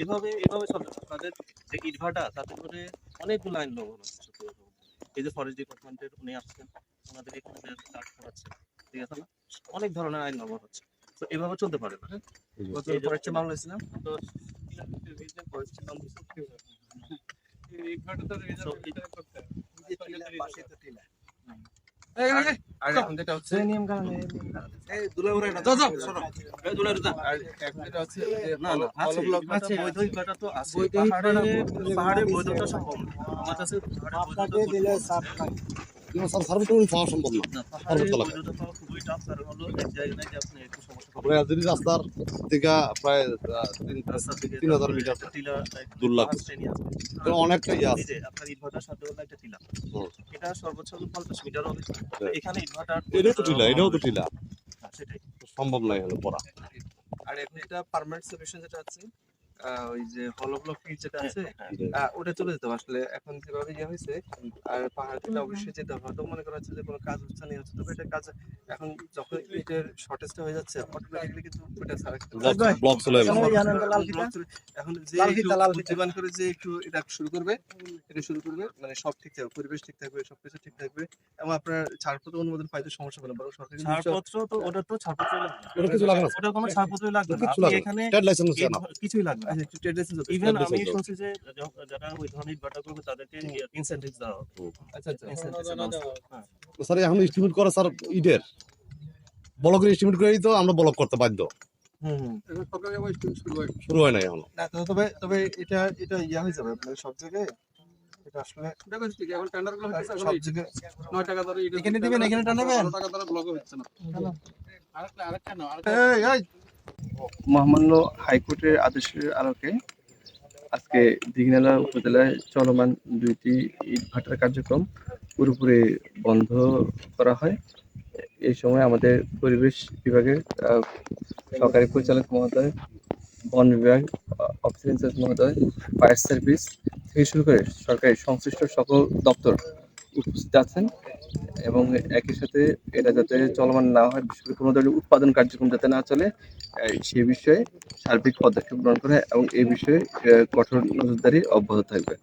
এভাবে এভাবে চলে না। তাদের যে ইটভাটা তাতে করে অনেকগুলো আইন লঙ্ঘন হচ্ছে। এই যে ফরেস্ট ডিপার্টমেন্টের উনি আসছেন ওনাদের এখানে কাজ করাচ্ছে ঠিক আছে না? অনেক ধরনের আইন লঙ্ঘন হচ্ছে। তো এভাবে চলতে পারে না কত এই যে- ফরেস্টে মামলা হয়েছিল। তো ফরেস্টের আর এখন যেটা হচ্ছে নিয়ম কানুন এই দুলা না যাও, যাও, এই দুলার যা। আর এখন যেটা হচ্ছে না না আছে আছে বৈধ ইটভাটা তো আছে। পাহাড়ে পাহাড়ে বৈধতা সম্ভব আমার কাছে পাহাড়ে বৈধতা পাওয়া সম্ভব না না, পার্বত্য এলাকায়। বৈধতা পাওয়া খুবই tough, কারণ হলো এক জায়গায় যে আপনি একটু সমস্যা আমরা রাজধানী রাস্তার থেকে প্রায় তিন- রাস্তা থেকে তিন হাজার মিটার দূর লাগবে। পাঁচ ট্রেনই আছে। তো অনেকটা ইয়ে আছে আপনার ইটভাটার সাথে একটা টিলা। এটা সর্বোচ্চ পঞ্চাশ মিটার হবে। এখানে ইটভাটার এটাও তো টিলা এটাও তো টিলা সেটাই সম্ভব নাই হলো পড়া আর এখন এটা পার্মানেন্ট সলিউশন যেটা আছে ওই যে হলো ব্লক যেটা আছে হ্যাঁ, আহ, ওটা চলে যেতে আসলে। এখন যেভাবে ইয়ে হয়েছে আর পাহাড় থেকে অবশ্যই যেতে হবে। হয়তো মনে করা হচ্ছে যে কোনো কাজ হচ্ছে না হচ্ছে। তবে এটা কাজ এখন যখন এটার শর্টেজটা হয়ে যাচ্ছে অটোমেটিক্যালি কিন্তু ওটা ছাড়া ব্লক চলে যাবে? এখন যে। বুদ্ধিমান করে যে একটু এটা শুরু করবে এটা শুরু করবে মানে সব ঠিক থাকবে পরিবেশ ঠিক থাকবে সবকিছু ঠিক থাকবে। এবং আপনার ছাড়পত্র অনুমোদন পাইতে সমস্যা হবে না বরং সরকারি ছাড়পত্র তো ওটা তো ছাড়পত্র লাগবে ওটা কিছু লাগে না। ওটা কোনো ছাড়পত্রই লাগবে না। আপনি এখানে ট্রেড লাইসেন্স না। কিছুই লাগবে না। আচ্ছা license যথেষ্ট। ইভেন আমি শুনছি যে যারা ওই ধরনের করবে তাদেরকে ইনসেন্টিভ দেওয়া হবে। আচ্ছা আচ্ছা। Incentives স্যার এখন এস্টিমেট করে স্যার ইটের। ব্লকের এস্টিমেট করেই তো আমরা ব্লক করতে বাধ্য। হুম হুম। শুরু হয়। নাই এখন। তবে তবে এটা এটা ইয়া হয়ে যাবে আপনার সব জায়গায়। এটা আসলে সব জায়গায় এখানে দিবেন এখানে টানাবেন? মহামান্য হাইকোর্টের আদেশের আলোকে আজকে দিঘিনালা উপজেলায় চলমান দুইটি ইট ভাটার কার্যক্রম পুরোপুরি বন্ধ করা হয়। এই সময় আমাদের পরিবেশ বিভাগের আহ, সহকারী পরিচালক মহোদয় বন বিভাগ অফিস ইনচার্জ মহোদয় ফায়ার সার্ভিস থেকে শুরু করে সরকারের সংশ্লিষ্ট সকল দপ্তর উপস্থিত আছেন এবং একই সাথে এটা যাতে চলমান না হয়, বিশেষ কোনো ধরনের উৎপাদন কার্যক্রম যাতে না চলে সে বিষয়ে সার্বিক পদক্ষেপ গ্রহণ করে এবং এই বিষয়ে কঠোর নজরদারি অব্যাহত থাকবে।